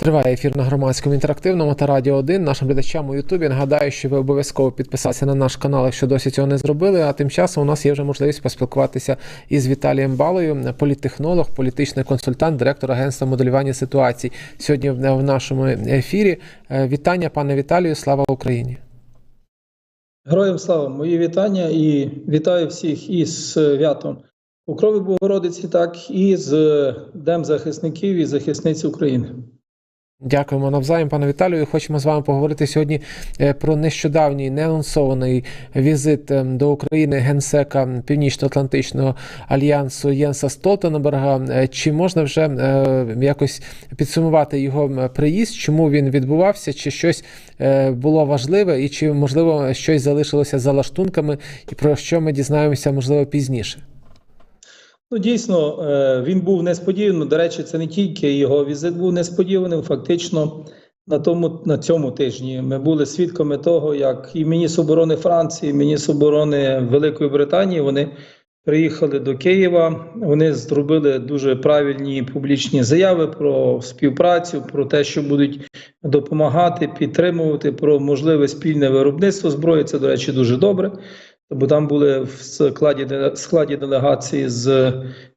Триває ефір на громадському інтерактивному та радіо 1. Нашим глядачам у Ютубі. Нагадаю, що ви обов'язково підписалися на наш канал, якщо досі цього не зробили. А тим часом у нас є вже можливість поспілкуватися із Віталієм Балою, політтехнолог, політичний консультант, директор агентства моделювання ситуацій. Сьогодні в нашому ефірі. Е, Вітання, пане Віталію, слава Україні! Героям слава, мої вітання і вітаю всіх із святом Покрови Богородиці, так і з Днем захисників і захисниць України. Дякуємо навзаєм, пане Віталію. Хочемо з вами поговорити сьогодні е, про нещодавній неанонсований візит е, до України генсека Північно-Атлантичного альянсу Єнса Столтенберга. Е, Чи можна вже е, якось підсумувати його приїзд? Чому він відбувався? Чи щось було важливе, і чи можливо щось залишилося за лаштунками, і про що ми дізнаємося можливо пізніше? Ну, дійсно, е, він був несподіваним. До речі, це не тільки його візит був несподіваним. Фактично, на тому на цьому тижні ми були свідками того, як і міністр оборони Франції, і міністр оборони Великої Британії вони приїхали до Києва. Вони зробили дуже правильні публічні заяви про співпрацю, про те, що будуть допомагати, підтримувати, про можливе спільне виробництво зброї. Це, до речі, дуже добре. Бо там були в складі складі делегації з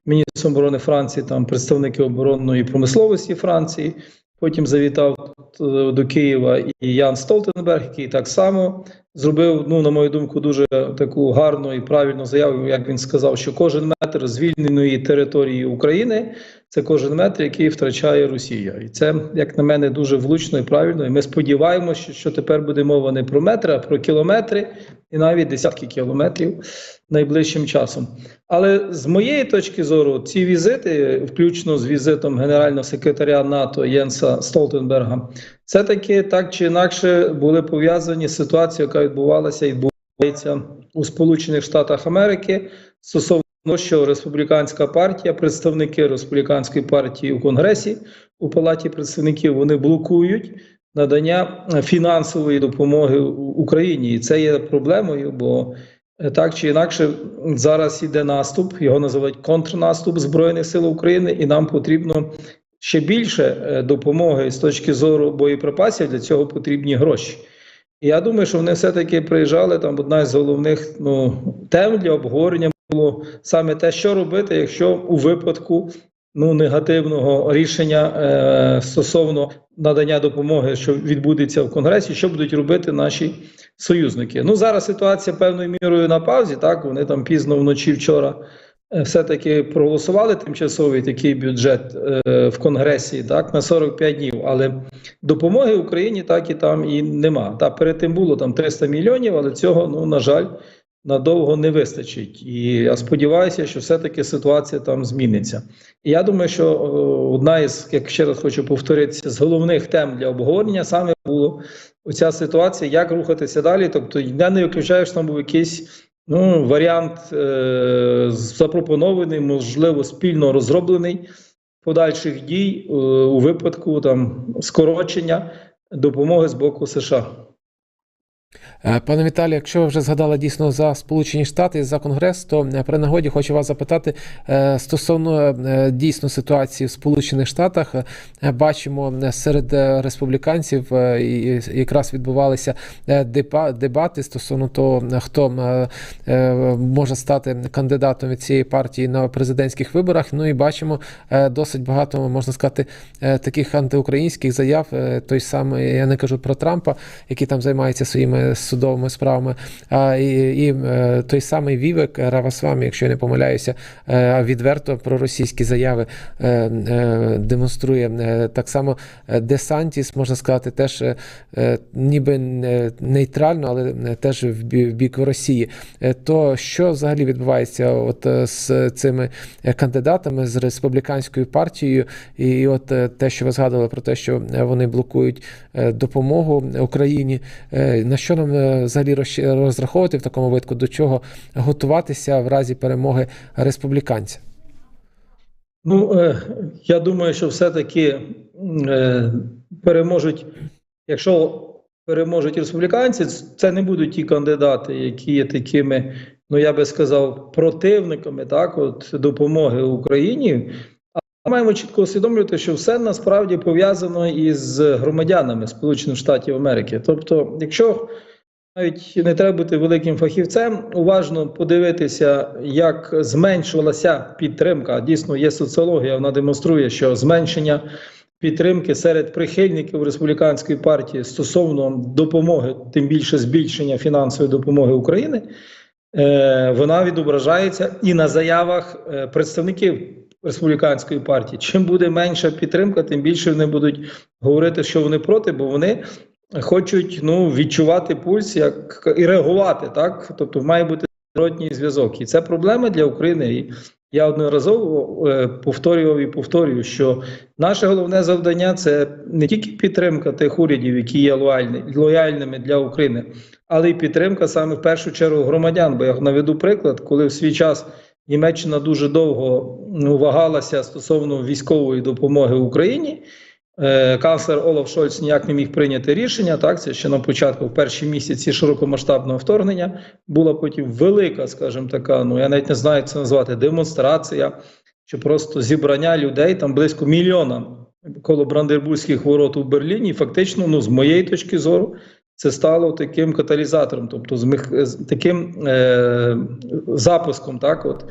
міністром оборони Франції, там представники оборонної промисловості Франції. Потім завітав е, до Києва і Ян Столтенберг, який так само зробив, ну на мою думку, дуже таку гарну і правильну заяву. Як він сказав, що кожен метр звільненої території України це кожен метр, який втрачає Росія, і це, як на мене, дуже влучно і правильно. І ми сподіваємося, що, що тепер буде мова не про метри, а про кілометри і навіть десятки кілометрів найближчим часом. Але з моєї точки зору, ці візити, включно з візитом генерального секретаря НАТО Єнса Столтенберга, все таки так чи інакше були пов'язані з ситуацією, яка відбувалася і відбувається у Сполучених Штатах Америки стосовно того, що республіканська партія, представники республіканської партії у Конгресі у Палаті представників вони блокують надання е, фінансової допомоги Україні, і це є проблемою, бо е, так чи інакше зараз іде наступ, його називають контрнаступ Збройних сил України, і нам потрібно ще більше е, допомоги з точки зору боєприпасів. Для цього потрібні гроші. І я думаю, що вони все-таки приїжджали. Там одна з головних ну, тем для обговорення було саме те, що робити, якщо у випадку ну, негативного рішення е, стосовно надання допомоги, що відбудеться в Конгресі, що будуть робити наші союзники. Ну зараз ситуація певною мірою на паузі. Так вони там пізно вночі вчора. е, Все-таки проголосували тимчасовий такий бюджет е, в Конгресі так на 45 днів, але допомоги Україні так і там і нема. Та перед тим було там 300 мільйонів, але цього ну на жаль надовго не вистачить. І я сподіваюся, що все-таки ситуація там зміниться. І я думаю, що е, одна із, як ще раз хочу повторитися, з головних тем для обговорення саме було оця ситуація, як рухатися далі. Тобто, я не виключаю, що там був якийсь ну, варіант е, запропонований, можливо, спільно розроблений подальших дій е, у випадку там скорочення допомоги з боку США. Е, Пане Віталію, якщо ви вже згадали дійсно за Сполучені Штати і за Конгрес, то е, при нагоді хочу вас запитати е, стосовно дійсно ситуації в Сполучених Штатах. Бачимо серед республіканців якраз відбувалися дебати стосовно того, хто може стати кандидатом від цієї партії на президентських виборах. Ну і бачимо досить багато, можна сказати, таких антиукраїнських заяв. Той самий, я не кажу про Трампа, який там займається своїми судовими справами. А і, і е, той самий Вівек Равасвамі, якщо я не помиляюся, е, відверто проросійські заяви е, е, демонструє. Е, Так само е, Десантіс, можна сказати, теж е, е, ніби нейтрально, але е, теж в бік Росії. Е, То що взагалі відбувається от е, з цими е, кандидатами з республіканською партією, і от е, те, що ви згадували про те, що е, вони блокують е, допомогу Україні. Е, На що нам е, взагалі розраховувати в такому випадку, до чого готуватися в разі перемоги республіканця? Ну, е, я думаю, що все-таки е, переможуть, якщо переможуть республіканці, це не будуть ті кандидати, які є такими, ну я би сказав, противниками так, от допомоги Україні. Маємо чітко усвідомлювати, що все насправді пов'язано із громадянами Сполучених Штатів Америки. Тобто, якщо навіть не треба бути великим фахівцем, уважно подивитися, як зменшувалася підтримка. Дійсно, є соціологія, вона демонструє, що зменшення підтримки серед прихильників республіканської партії стосовно допомоги, тим більше збільшення фінансової допомоги України, е, вона відображається і на заявах е, представників республіканської партії. Чим буде менша підтримка, тим більше вони будуть говорити, що вони проти, бо вони хочуть ну, відчувати пульс як і реагувати. Так, тобто має бути зворотній зв'язок, і це проблема для України. І я одноразово е, повторював і повторюю, що наше головне завдання це не тільки підтримка тих урядів, які є лояльні, лояльними для України, але й підтримка саме в першу чергу громадян. Бо я наведу приклад, коли в свій час Німеччина дуже довго ну, вагалася стосовно військової допомоги Україні. Е, Канцлер Олаф Шольц ніяк не міг прийняти рішення. Так, це ще на початку, в перші місяці широкомасштабного вторгнення, була потім велика, скажімо така, ну я навіть не знаю, як це назвати, демонстрація чи просто зібрання людей там близько мільйона коло Брандербурзьких ворот у Берліні. І фактично, ну з моєї точки зору, це стало таким каталізатором, тобто з, таким е... запуском, так от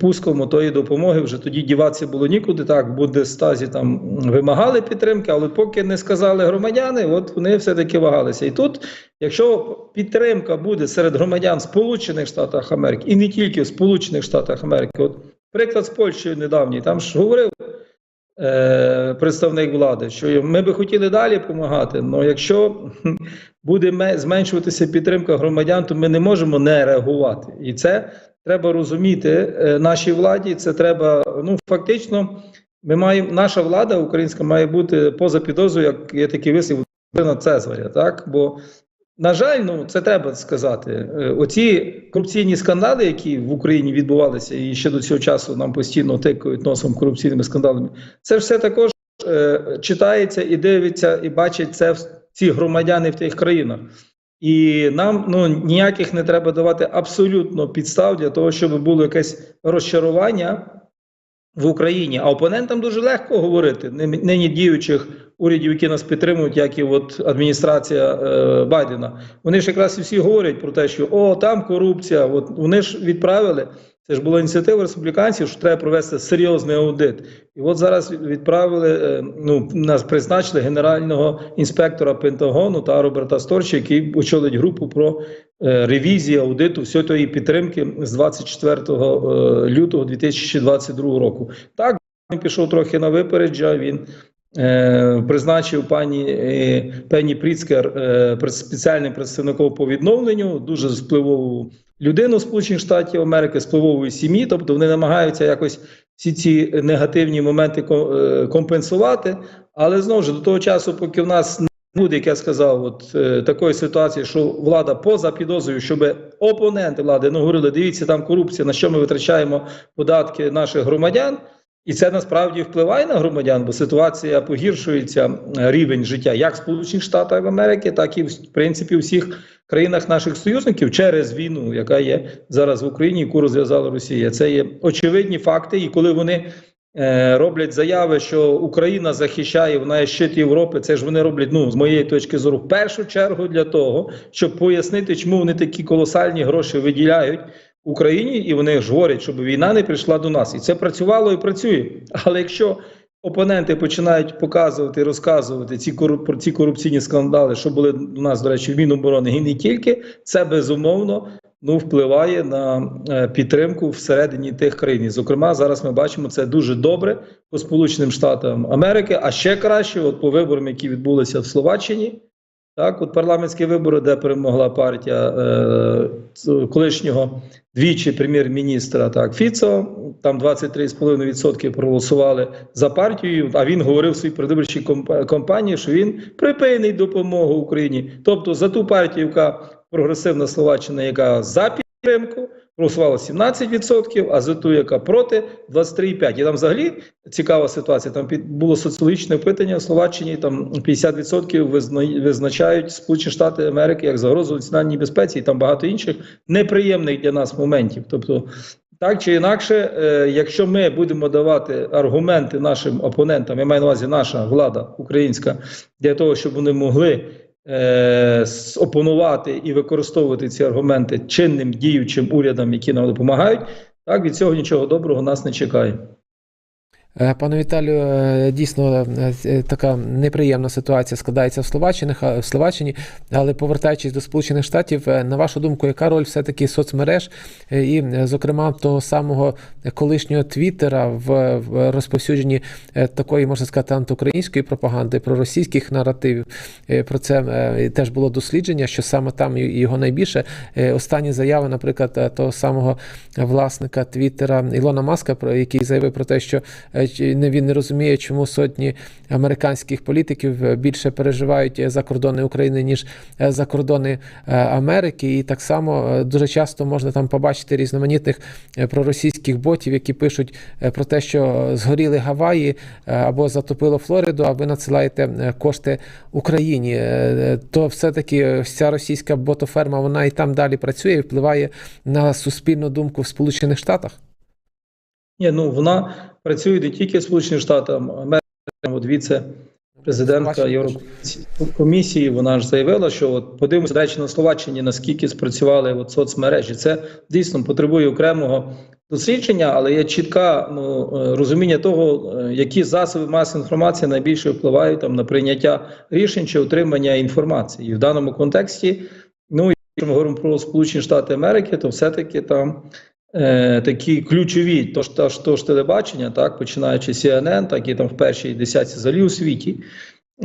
пуском тої допомоги вже тоді діватися було нікуди. Так, в Бундестазі там вимагали підтримки, але поки не сказали громадяни, от вони все-таки вагалися. І тут, якщо підтримка буде серед громадян Сполучених Штатів Америки і не тільки в Сполучених Штатах Америки, от приклад з Польщею недавній, там ж говорив. Е, Представник влади, що ми би хотіли далі допомагати, але якщо буде зменшуватися підтримка громадян, то ми не можемо не реагувати. І це треба розуміти е, нашій владі. Це треба. Ну фактично, ми маємо наша влада українська має бути поза підозрою, як є такий вислів на Цезаря. Так бо на жаль, ну це треба сказати. Е, Оці корупційні скандали, які в Україні відбувалися, і ще до цього часу нам постійно тикають носом корупційними скандалами. Це все також е, читається і дивиться, і бачать це в- ці громадяни в тих країнах. І нам ну ніяких не треба давати абсолютно підстав для того, щоб було якесь розчарування в Україні. А опонентам дуже легко говорити нині діючих урядів, які нас підтримують, як і от адміністрація е, Байдена. Вони ж якраз і всі говорять про те, що о, там корупція. От вони ж відправили. Це ж була ініціатива республіканців, що треба провести серйозний аудит. І от зараз відправили, е, ну нас призначили генерального інспектора Пентагону та Роберта Сторча, який очолить групу про е, ревізію аудиту всієї тої підтримки з 24 е, лютого 2022 року. Так він пішов трохи на випереджа. Він призначив пані е, Пенні Пріцкер е, спеціальним представником по відновленню, дуже впливову людину Сполучених Штатів Америки, з впливової сім'ї. Тобто вони намагаються якось всі ці негативні моменти ко- е, компенсувати. Але знову ж до того часу, поки в нас не буде, як я сказав, от е, такої ситуації, що влада поза підозрою, щоб опоненти влади не говорили, дивіться, там корупція, на що ми витрачаємо податки наших громадян. І це насправді впливає на громадян, бо ситуація погіршується е, рівень життя як в Сполучених Штатах Америки, так і в принципі у всіх країнах наших союзників через війну, яка є зараз в Україні, яку розв'язала Росія. Це є очевидні факти. І коли вони е, роблять заяви, що Україна захищає, вона є щит Європи, це ж вони роблять, ну з моєї точки зору, в першу чергу для того, щоб пояснити, чому вони такі колосальні гроші виділяють. Україні, і вони ж говорять, щоб війна не прийшла до нас, і це працювало і працює. Але якщо опоненти починають показувати розказувати ці кору- про ці корупційні скандали, що були у нас, до речі, в Міноборони, і не тільки, це безумовно ну впливає на е, підтримку всередині тих країн. Зокрема, зараз ми бачимо це дуже добре по Сполученим Штатам Америки, а ще краще, от по виборам, які відбулися в Словаччині. Так, от парламентські вибори, де перемогла партія е, колишнього двічі прем'єр-міністра так Фіцо, там 23,5% проголосували за партію. А він говорив в своїй передвиборчій кампанії, що він припинить допомогу Україні. Тобто за ту партію, яка прогресивна Словаччина, яка за підтримку, проголосувало 17%, а за ту, яка проти 23,5%. І там взагалі цікава ситуація. Там було соціологічне опитання в Словаччині. Там 50% визна- визначають Сполучені Штати Америки як загрозу національній безпеці, і там багато інших неприємних для нас моментів. Тобто Так чи інакше, е, якщо ми будемо давати аргументи нашим опонентам, я маю на увазі наша влада українська, для того, щоб вони могли е, опонувати і використовувати ці аргументи чинним діючим урядам, які нам допомагають, так від цього нічого доброго нас не чекає. Е, Пане Віталію, е, дійсно е, така неприємна ситуація складається в Словаччині, в Словаччині, але повертаючись до Сполучених Штатів, на вашу думку, яка роль все-таки соцмереж і, зокрема, того самого колишнього Твіттера в, розповсюдженні такої, можна сказати, антиукраїнської пропаганди, проросійських наративів? Е, Про це теж було дослідження, що саме там його найбільше. Останні заяви, наприклад, того самого власника Твіттера Ілона Маска, про який заявив про те, що він не розуміє, чому сотні американських політиків е, більше переживають е, за кордони України ніж е, за кордони Америки. І так само дуже часто можна там побачити різноманітних проросійських ботів, які пишуть про те, що згоріли Гаваї або затопило Флориду, а ви надсилаєте кошти Україні. То все-таки вся російська ботоферма вона і там далі працює і впливає на суспільну думку в Сполучених Штатах. Ні, ну вона працює не тільки в Сполучених Штатах Америки, от віце-президентка Єврокомісії, вона ж заявила, що от подивимося речі на Словаччині, наскільки спрацювали от соцмережі. Це дійсно потребує окремого дослідження, але є чітке ну, е, розуміння того, е, які засоби масової інформації найбільше впливають там на прийняття рішень чи отримання інформації. І в даному контексті, ну якщо ми говоримо про Сполучені Штати Америки, то все-таки там е, такі ключові, то ж, то, ж, то ж телебачення, так, починаючи CNN, так і там в першій десятці взагалі у світі,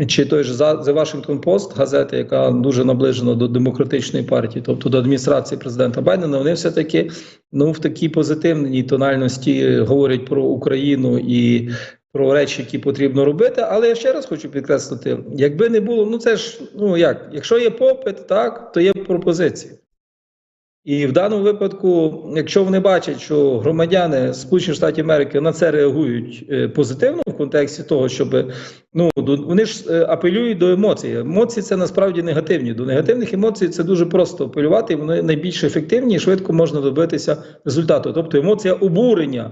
чи той За- The Washington Post, газета, яка дуже наближена до демократичної партії, тобто до адміністрації президента Байдена, вони все-таки ну, в такій позитивній тональності говорять про Україну і про речі, які потрібно робити. Але я ще раз хочу підкреслити: якби не було, ну це ж ну як, якщо є попит, так, то є пропозиція. І в даному випадку, якщо вони бачать, що громадяни Сполучених Штатів Америки на це реагують е, позитивно в контексті того, щоб ну вони ж е, апелюють до емоцій. Емоції це насправді негативні. До негативних емоцій це дуже просто апелювати, вони найбільш ефективні і швидко можна добитися результату. Тобто емоція обурення.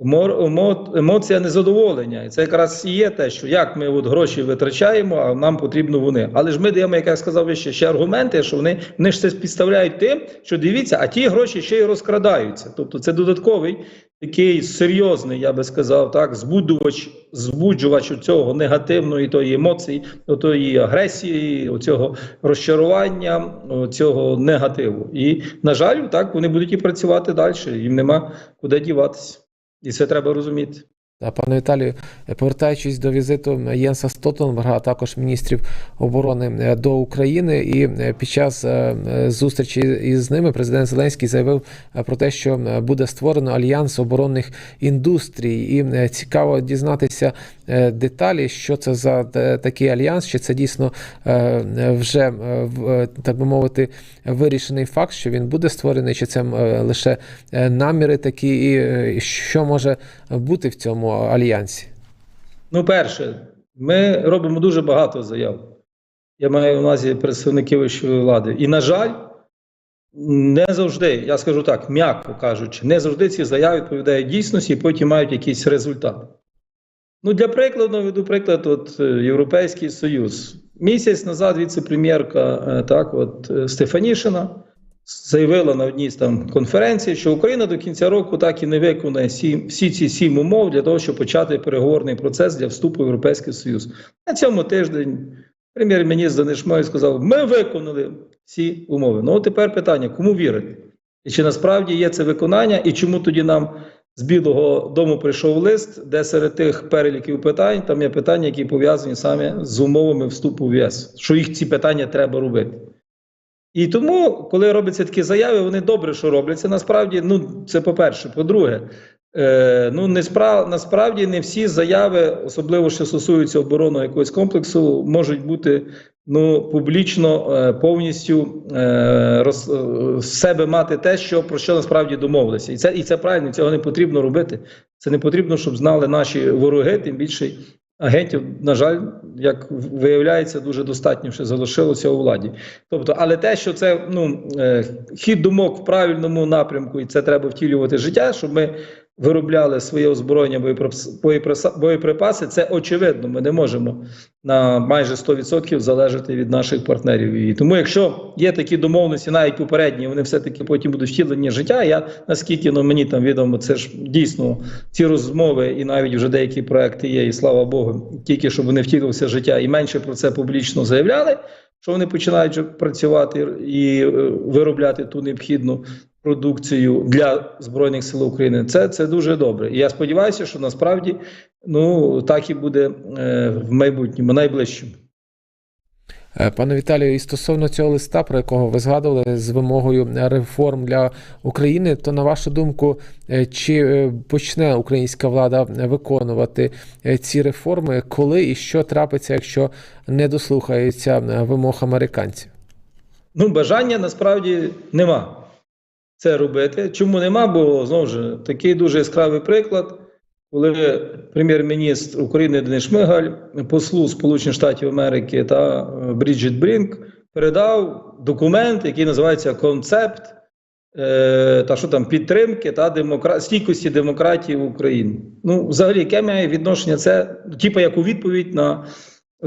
Емо- емо- Емоція незадоволення, і це якраз і є те, що як ми от гроші витрачаємо, а нам потрібно вони. Але ж ми даємо, як я сказав вище, ще аргументи, що вони, вони ж це підставляють тим, що дивіться, а ті гроші ще й розкрадаються. Тобто це додатковий такий серйозний, я би сказав, так, збудувач, збуджувач цього негативної тої емоції, тої агресії, оцього розчарування, цього негативу. І, на жаль, так вони будуть і працювати далі. Їм нема куди діватися. І це треба розуміти. Пане Віталію, повертаючись до візиту Єнса Стотенберга, а також міністрів оборони е, до України, і е, під час е, зустрічі із ними президент Зеленський заявив про те, що буде створено альянс оборонних індустрій, і цікаво дізнатися деталі, що це за е, такий альянс, чи це дійсно е, вже е, в- е, так би мовити вирішений факт, що він буде створений, чи це е, лише е, наміри такі, і е, що може бути в цьому альянсі? Ну, перше, ми робимо дуже багато заяв. Я маю на увазі представників вищої влади. І, на жаль, не завжди, я скажу так, м'яко кажучи, не завжди ці заяви відповідають дійсності і потім мають якийсь результат. Ну, для прикладу, наведу приклад, от е, Європейський Союз. Місяць назад віце-прем'єрка е, так, от, е, Стефанішина заявила на одній з там конференцій, що Україна до кінця року так і не виконає сім, всі ці сім умов для того, щоб почати переговорний процес для вступу в Європейський Союз. На цьому тиждень прем'єр-міністр Денис Шмой сказав: ми виконали всі умови. Ну, от тепер питання: кому вірити? І чи насправді є це виконання, і чому тоді нам з Білого дому прийшов лист, де серед тих переліків питань там є питання, які пов'язані саме з умовами вступу в ЄС, що їх ці питання треба робити. І тому, коли робляться такі заяви, вони добре, що робляться. Насправді, ну це по-перше. По-друге, ну не спра... насправді не всі заяви, особливо що стосуються оборонного якогось комплексу, можуть бути ну публічно е, повністю е, роз... е, себе мати те, що про що насправді домовилися. І це і це правильно, цього не потрібно робити. Це не потрібно, щоб знали наші вороги, тим більше агентів, на жаль, як виявляється, дуже достатньо ще залишилося у владі. Тобто, але те, що це ну, е, хід думок в правильному напрямку, і це треба втілювати життя, щоб ми виробляли своє озброєння, боєприпас- боєприпаси, це очевидно. Ми не можемо на майже 100% залежати від наших партнерів. І тому, якщо є такі домовленості, навіть попередні, вони все-таки потім будуть втілені життя. Я наскільки ну, мені там відомо, це ж дійсно ці розмови, і навіть вже деякі проекти є, і слава Богу, тільки щоб вони втілилися життя і менше про це публічно заявляли. Що вони починають працювати і е, виробляти ту необхідну продукцію для збройних сил України. Це, це дуже добре. І я сподіваюся, що насправді ну так і буде е, в майбутньому, найближчому. Е, Пане Віталію, і стосовно цього листа, про якого ви згадували з вимогою реформ для України, то на вашу думку, е, чи почне українська влада виконувати ці реформи, коли і що трапиться, якщо не дослухаються е, вимог американців? Ну, бажання насправді нема це робити. Чому нема? Бо знову ж такий дуже яскравий приклад, коли прем'єр-міністр України Денис Шмигаль послу Сполучених Штатів Америки та е, Бріджит Брінк передав документ, який називається концепт е, та що там підтримки та демокра... стійкості демократії в Україні. Ну, взагалі, яке має відношення це, типу, як у відповідь на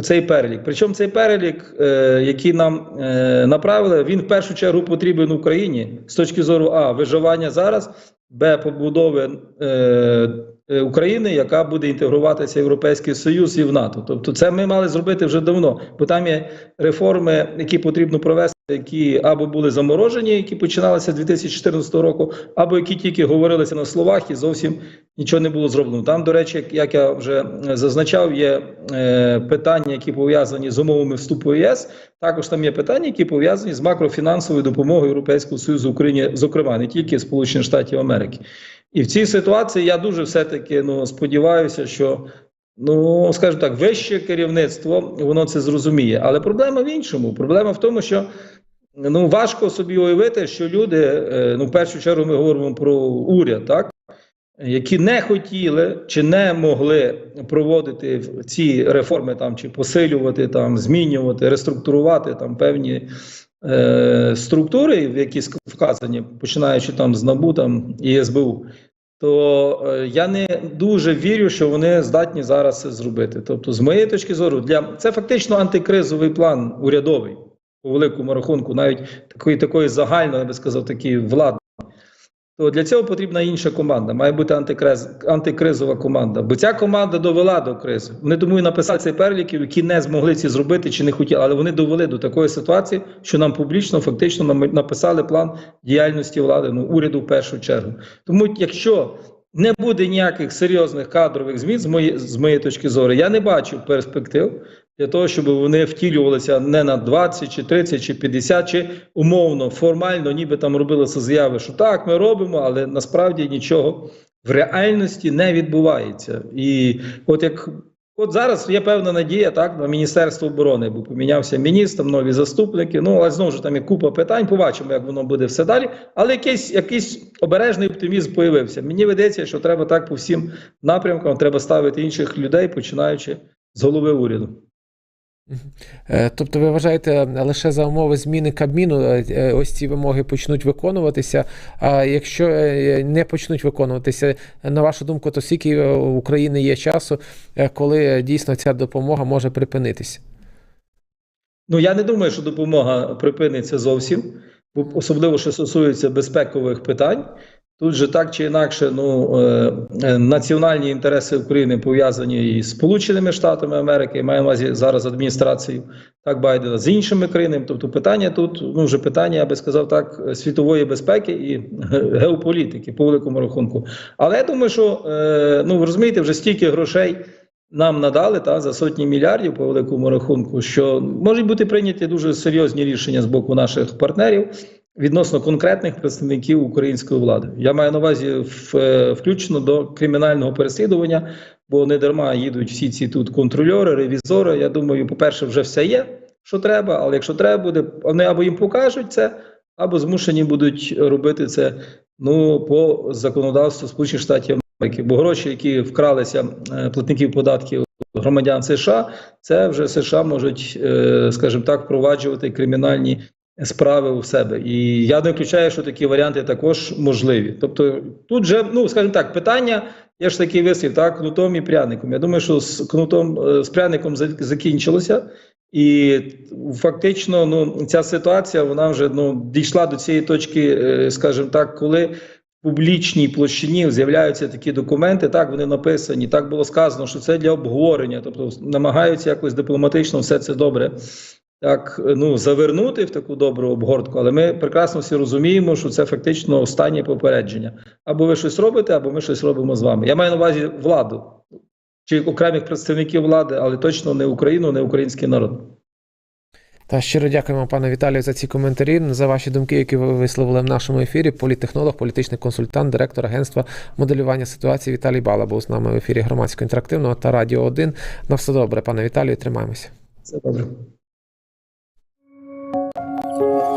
цей перелік. Причому цей перелік, е, який нам е, направили, він в першу чергу потрібен Україні з точки зору А виживання зараз, Б побудови е, України, яка буде інтегруватися в Європейський Союз і в НАТО. Тобто, це ми мали зробити вже давно, бо там є реформи, які потрібно провести. Які або були заморожені, які починалися з 2014 року, або які тільки говорилися на словах, і зовсім нічого не було зроблено. Там, до речі, як, як я вже е, зазначав, є е, питання, які пов'язані з умовами вступу в ЄС. Також там є питання, які пов'язані з макрофінансовою допомогою Європейського Союзу Україні, зокрема, не тільки Сполучених Штатів Америки. І в цій ситуації я дуже все-таки ну, сподіваюся, що. Ну, скажімо так, вище керівництво воно це зрозуміє. Але проблема в іншому. Проблема в тому, що ну важко собі уявити, що люди, е, ну в першу чергу, ми говоримо про уряд, так які не хотіли чи не могли проводити ці реформи там чи посилювати, там змінювати, реструктурувати там певні е, структури, в які вказані, починаючи там з НАБУ там, і СБУ. То е, я не дуже вірю, що вони здатні зараз це зробити. Тобто, з моєї точки зору, для це фактично антикризовий план урядовий по великому рахунку, навіть такої такої загально, я би сказав, такий владний. То для цього потрібна інша команда. Має бути антикриз, антикризова команда. Бо ця команда довела до кризи. Вони тому і написали цей перелік, які не змогли ці зробити чи не хотіли, але вони довели до такої ситуації, що нам публічно фактично написали план діяльності влади, ну уряду в першу чергу. Тому, якщо не буде ніяких серйозних кадрових змін, з моєї з моєї точки зору, я не бачу перспектив для того, щоб вони втілювалися не на 20, чи 30, чи 50, чи умовно, формально, ніби там робилися заяви, що так, ми робимо, але насправді нічого в реальності не відбувається. І от як от зараз є певна надія так на Міністерство оборони, бо помінявся міністр, нові заступники. Ну але знову ж там є купа питань. Побачимо, як воно буде все далі. Але якийсь якийсь обережний оптимізм появився. Мені видається, що треба так по всім напрямкам, треба ставити інших людей, починаючи з голови уряду. Е, Тобто, ви вважаєте, е, лише за умови зміни Кабміну е, ось ці вимоги почнуть виконуватися. А якщо не почнуть виконуватися, на вашу думку, то скільки у України є часу, коли дійсно ця допомога може припинитися? Ну я не думаю, що допомога припиниться зовсім, особливо що стосується безпекових питань. Тут же так чи інакше, ну е, е, національні інтереси України пов'язані із Сполученими Штатами Америки, маю на увазі зараз адміністрацією так Байдена з іншими країнами. Тобто, питання тут ну вже питання, я би сказав так, світової безпеки і геополітики по великому рахунку. Але я думаю, що е, ну ви розумієте, вже стільки грошей нам надали та за сотні мільярдів по великому рахунку, що можуть бути прийняті дуже серйозні рішення з боку наших партнерів відносно конкретних представників української влади. Я маю на увазі в, е, включно до кримінального переслідування, бо не дарма їдуть всі ці тут контрольори, ревізори. Я думаю, по-перше, вже все є, що треба, але якщо треба буде, вони або їм покажуть це, або змушені будуть робити це ну по законодавству Сполучених Штатів Америки. Бо гроші, які вкралися е, платників податків громадян США, це вже США можуть, е, скажімо так, впроваджувати кримінальні справи у себе. І я не виключаю, що такі варіанти також можливі. Тобто, тут же, ну скажімо так, питання. Є ж такий вислів, так, кнутом і пряником. Я думаю, що з кнутом е, з пряником закінчилося, і фактично, ну ця ситуація вона вже ну дійшла до цієї точки, е, скажімо так, коли в публічній площині з'являються такі документи. Так вони написані. Так було сказано, що це для обговорення, тобто намагаються якось дипломатично все це добре. Так, ну завернути в таку добру обгортку, але ми прекрасно всі розуміємо, що це фактично останнє попередження. Або ви щось робите, або ми щось робимо з вами. Я маю на увазі владу чи окремих представників влади, але точно не Україну, не український народ. Та щиро дякуємо, пане Віталію, за ці коментарі, за ваші думки, які ви висловили в нашому ефірі. Політтехнолог, політичний консультант, директор агентства моделювання ситуації Віталій Бала був з нами в ефірі громадського інтерактивного та Радіо 1. На все добре, пане Віталію, тримаємося. Це добре. Thank you.